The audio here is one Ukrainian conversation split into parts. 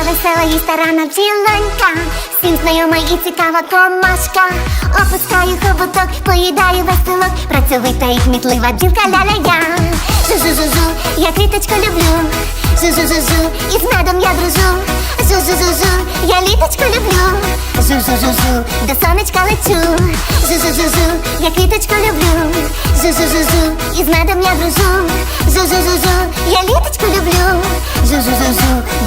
весела і старана бджілонька, всім знайома і цікава комашка. Опускаю хоботок, поїдаю веселок, працьовита і кмітлива бджілка ля-ля-я. Жу-жу-жу-жу, я квіточку люблю. Жу-жу-жу-жу, і з медом я дружу. Жу-жу-жу-жу, я літочку люблю. Жу-жу-жу-жу, до сонечка лечу. Жу-жу-жу-жу, я квіточку люблю. Жу-жу-жу-жу, і з медом я дружу. Жу-жу-жу-жу, я літочку люблю.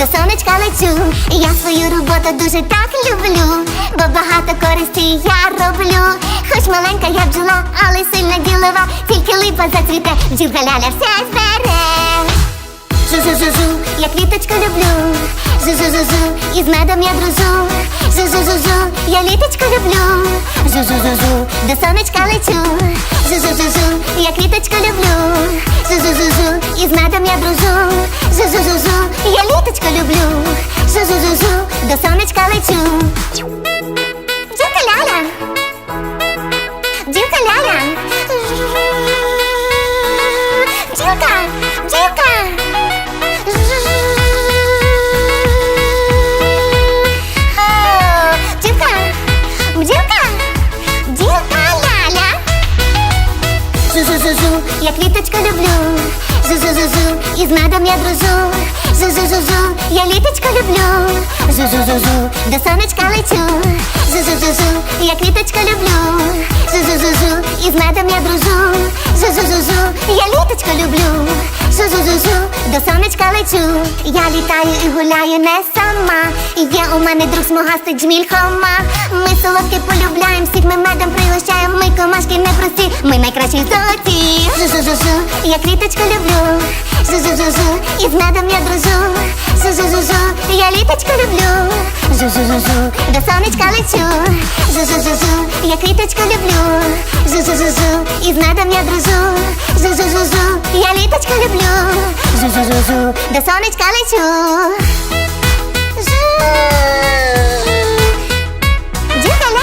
До сонечка лечу. Я свою роботу дуже так люблю, бо багато користі я роблю. Хоч маленька я бджола, але сильна ділова, тільки липа зацвіте, бджілка ляля все збере. Жу-жу-жу-жу, я квіточку люблю. Жу-жу-жу-жу, і з медом я дружу. Жу-жу-жу-жу, я літочку люблю. Жу-жу-жу-жу, до сонечка лечу. Жу-жу-жу-жу, я квіточку люблю. Жу-жу-жу-жу, і з медом я дружу. Жу-жу-жу-жу, я літочку люблю. Жу-жу-жу-жу, до сонечка лечу. Дівка ляля. Дівка ляля. Дівка, дівка. Я квіточку люблю. зу-зу-зу-зу, і з медом я дружу. зу-зу-зу-зу, я літочку люблю. зу-зу-зу-зу, до сонечка лечу. зу-зу-зу-зу, я квіточку люблю. зу-зу-зу-зу, і з медом я дружу. зу-зу-зу-зу, я літочку люблю. Жу-жу-жу-жу, до сонечка лечу. Я літаю і гуляю не сама. Є у мене друг смугастий джміль хома. Ми солодке полюбляємо, всіх ми медом пригощаємо. Ми комашки непрості, ми найкращі золоті. Жу-жу-жу-жу, я квіточку люблю. Жу-жу-жу-жу, і з медом я дружу. Жу-жу-жу-жу, я літочку люблю. Жу-жу-жу-жу, до сонечка лечу. Жу-жу-жу-жу, я квіточку люблю. Жу-жу-жу-жу, і з медом я дружу. жужу, до сонечка лечу. Діка